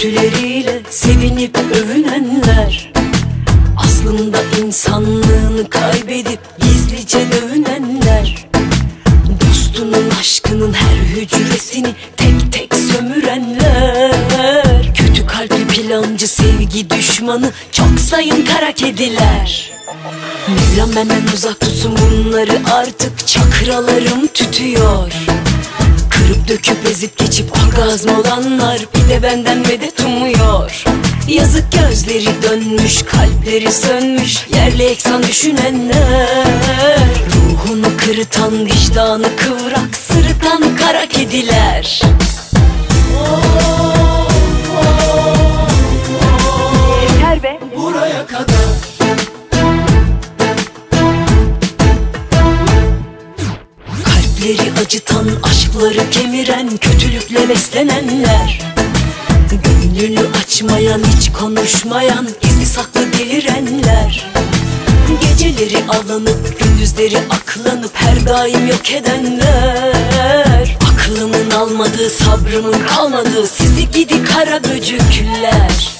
Kalpleriyle sevinip övünenler Aslında insanlığını kaybedip gizlice dövünenler Dostunun aşkının her hücresini tek tek sömürenler Kötü kalpli plancı sevgi düşmanı çok sayın kara kediler. Mevlam benden uzak tutsun bunları artık çakralarım tütüyor Kırıp döküp ezip geçip orgazm olanlar bir de benden medet umuyor. Yazık gözleri dönmüş kalpleri sönmüş yerli eksan düşünenler. Ruhunu kırıtan vicdanı kıvrak sırıtan kara kediler. Yeter Kalpleri acıtan, aşkları kemiren, kötülükle beslenenler. Gönlünü açmayan, hiç konuşmayan, gizli saklı delirenler. Geceleri alınıp, gündüzleri aklanıp her daim yok edenler. Aklımın almadığı, sabrımın kalmadığı, sizi gidi kara böcükler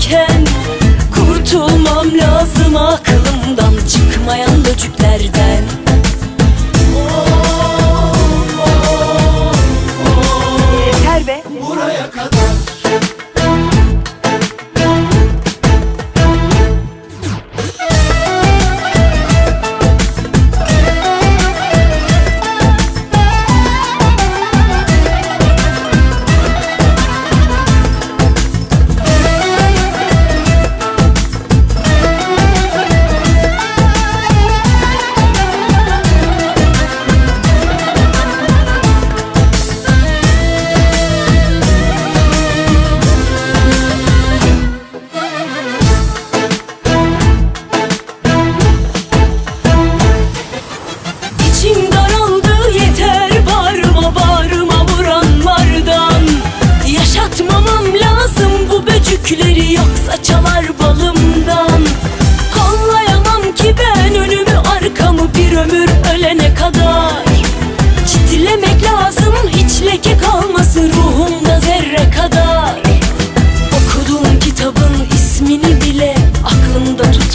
tutamıyorken Kurtulmam lazım. Aklımdan çıkmayan böcüklerden. Yeter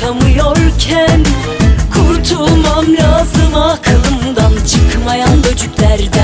aklımda tutamıyorken Kurtulmam lazım aklımdan çıkmayan böcüklerden